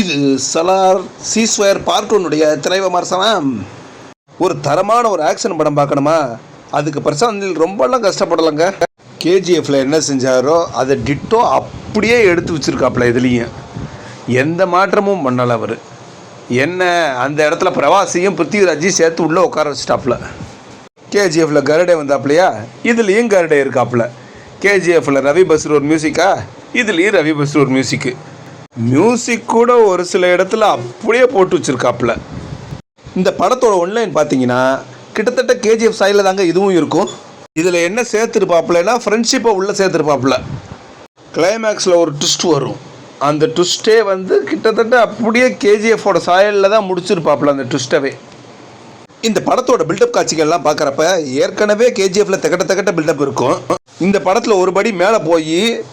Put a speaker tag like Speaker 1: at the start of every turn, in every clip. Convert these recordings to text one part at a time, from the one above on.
Speaker 1: இது சலார் சீஸ்வயர் பார்ட் ஒன்னுடைய திரை விமர்சனம் ஒரு தரமான ஒரு ஆக்ஷன் படம் பார்க்கணுமா? அதுக்கு பிரசாந்தில் ரொம்பலாம் கஷ்டப்படலைங்க. கேஜிஎஃப்ல என்ன செஞ்சாரோ அதை டிட்டோ அப்படியே எடுத்து வச்சிருக்காப்புல இதுலேயும் எந்த மாற்றமும் பண்ணலை அவர். என்ன அந்த இடத்துல பிரவாசியும் பிருத்திவிராஜையும் சேர்த்து உள்ளே உட்கார வச்சிட்டாப்புல கேஜிஎஃப்ல கருடே வந்தாப்புலையா இதுலேயும் கருடே இருக்காப்புல கேஜிஎஃப்ல ரவி பஸ்ரூர் மியூசிக்கா இதுலேயும் ரவி பஸ்ரூர் மியூசிக்கு மியூசிக் கூட ஒரு சில இடத்துல அப்படியே போட்டு வச்சிருக்காப்புல. இந்த படத்தோட ஒன்லைன் பார்த்தீங்கன்னா கிட்டத்தட்ட கேஜிஎஃப் சாயில் தாங்க இதுவும் இருக்கும். இதில் என்ன சேர்த்துருப்பாப்புலன்னா ஃப்ரெண்ட்ஷிப்பை உள்ளே சேர்த்துருப்பாப்புல. கிளைமேக்ஸில் ஒரு ட்விஸ்ட் வரும். அந்த ட்விஸ்ட்டே வந்து கிட்டத்தட்ட அப்படியே கேஜிஎஃபோட சாயலில் தான் முடிச்சிருப்பாப்புல அந்த ட்விஸ்ட்டவே இந்த படத்தோட பில்டப் காட்சிகள்லாம் பார்க்குறப்ப ஏற்கனவே கேஜிஎஃப்ல தகட்ட தகட்ட பில்டப் இருக்கும். இந்த படத்தில் ஒரு படி மேலே போய்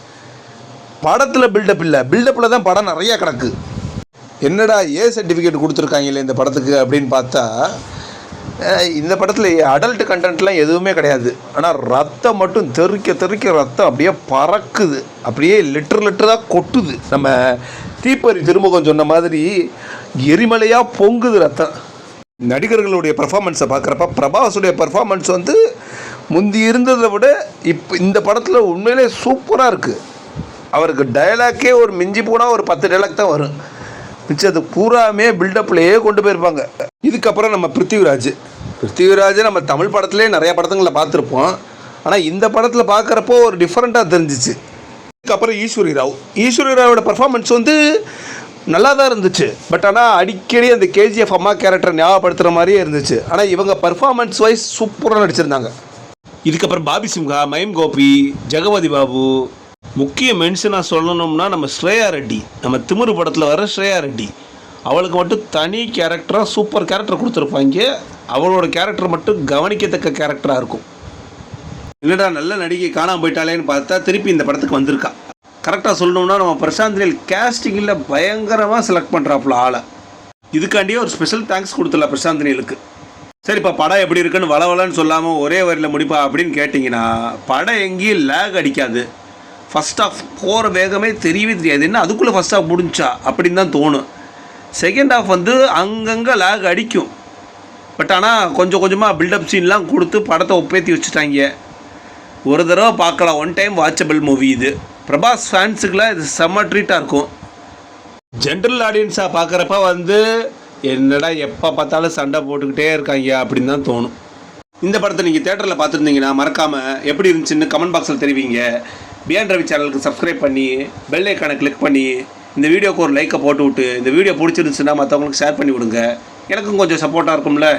Speaker 1: படத்தில் பில்டப் இல்லை. பில்டப்பில் தான் படம் நிறையா கிடக்கு. என்னடா ஏ சர்டிஃபிகேட் கொடுத்துருக்காங்களே இந்த படத்துக்கு அப்படின்னு பார்த்தா இந்த படத்தில் அடல்ட் கண்டென்ட்லாம் எதுவுமே கிடையாது. ஆனால் ரத்தம் மட்டும் தெறிக்க தெறிக்க ரத்தம் அப்படியே பறக்குது. அப்படியே லிட்டர் லிட்டராக கொட்டுது. நம்ம தீப்பறி திருமுகம் சொன்ன மாதிரி எரிமலையாக பொங்குது ரத்தம். நடிகர்களுடைய பர்ஃபாமன்ஸை பார்க்குறப்ப பிரபாஸுடைய பர்ஃபாமன்ஸ் வந்து முந்தி இருந்ததை விட இப்போ இந்த படத்தில் உண்மையிலே சூப்பராக இருக்குது அவருக்கு டயலாக்கே ஒரு மிஞ்சி போனால் ஒரு பத்து டைலாக் தான் வரும். மிச்சது பூராமே பில்டப்லேயே கொண்டு போயிருப்பாங்க. இதுக்கப்புறம் நம்ம பிருத்திவிராஜ். பிருத்திவிராஜ் நம்ம தமிழ் படத்துலேயே நிறையா படத்துங்களை பார்த்துருப்போம். ஆனால் இந்த படத்தில் பார்க்குறப்போ ஒரு டிஃப்ரெண்ட்டாக தெரிஞ்சிச்சு. அதுக்கப்புறம் ஈஸ்வரி ராவ். ஈஸ்வரி ராவோட பர்ஃபார்மன்ஸ் வந்து நல்லா தான் இருந்துச்சு. பட் ஆனால் அடிக்கடி அந்த கேஜிஎஃப் அம்மா கேரக்டரை ஞாபகப்படுத்துகிற மாதிரியே இருந்துச்சு. ஆனால் இவங்க பர்ஃபார்மன்ஸ் வைஸ் சூப்பராக நடிச்சிருந்தாங்க. இதுக்கப்புறம் பாபி சிம்ஹா மயம் கோபி ஜெகவதி பாபு முக்கிய மென்ஷனாக சொல்லணும்னா நம்ம ஸ்ரேயா ரெட்டி. நம்ம திமிரு படத்தில் வர ஸ்ரேயா ரெட்டி. அவளுக்கு மட்டும் தனி கேரக்டராக சூப்பர் கேரக்டர் கொடுத்துருப்பாங்க. அவளோட கேரக்டர் மட்டும் கவனிக்கத்தக்க கேரக்டராக இருக்கும். என்னடா நல்ல நடிகை காணாமல் போயிட்டாலேன்னு பார்த்தா திருப்பி இந்த படத்துக்கு வந்திருக்கா. கரெக்டாக சொல்லணும்னா நம்ம பிரசாந்த் நீல் கேஸ்டிங்கில் பயங்கரமாக செலக்ட் பண்ணுறாப்புல ஆளை. இதுக்காண்டியே ஒரு ஸ்பெஷல் தேங்க்ஸ் கொடுத்துல பிரசாந்த் நீலுக்கு. சரிப்பா படம் எப்படி இருக்குன்னு வளவலன்னு சொல்லாமல் ஒரே வரியில் முடிப்பா அப்படின்னு கேட்டிங்கன்னா படம் எங்கேயும் லேக் அடிக்காது. ஃபஸ்ட் ஆஃப் போகிற வேகமே தெரியவே தெரியாது. என்ன அதுக்குள்ளே ஃபஸ்ட் ஆஃப் முடிஞ்சா? அப்படின்னு தான் தோணும். செகண்ட் ஆஃப் வந்து அங்கங்கே லேக் அடிக்கும். பட் ஆனால் கொஞ்சம் கொஞ்சமாக பில்டப் சீன்லாம் கொடுத்து படத்தை ஒப்பேற்றி வச்சுட்டாங்க. ஒரு தடவை பார்க்கலாம். ஒன் டைம் வாட்சபிள் மூவி இது. பிரபாஸ் ஃபேன்ஸுக்கெலாம் இது செம்ம ட்ரீட்டாக இருக்கும். ஜென்ரல் ஆடியன்ஸாக பார்க்குறப்ப வந்து என்னடா எப்போ பார்த்தாலும் சண்டை போட்டுக்கிட்டே இருக்காங்க அப்படின்னு தான் தோணும். இந்த படத்தை நீங்கள் தேட்டரில் பார்த்துருந்தீங்கன்னா மறக்காமல் எப்படி இருந்துச்சுன்னு கமெண்ட் பாக்ஸில் தெரிவிங்க. பியான் ரவி சேனலுக்கு சப்ஸ்கிரைப் பண்ணி பெல் ஐக்கானை கிளிக் பண்ணி இந்த வீடியோக்கு ஒரு லைக்கை போட்டு விட்டு இந்த வீடியோ பிடிச்சிருந்துச்சுன்னா மற்றவங்களுக்கு ஷேர் பண்ணி விடுங்க. எனக்கும் கொஞ்சம் சப்போர்ட்டாக இருக்கும்ல?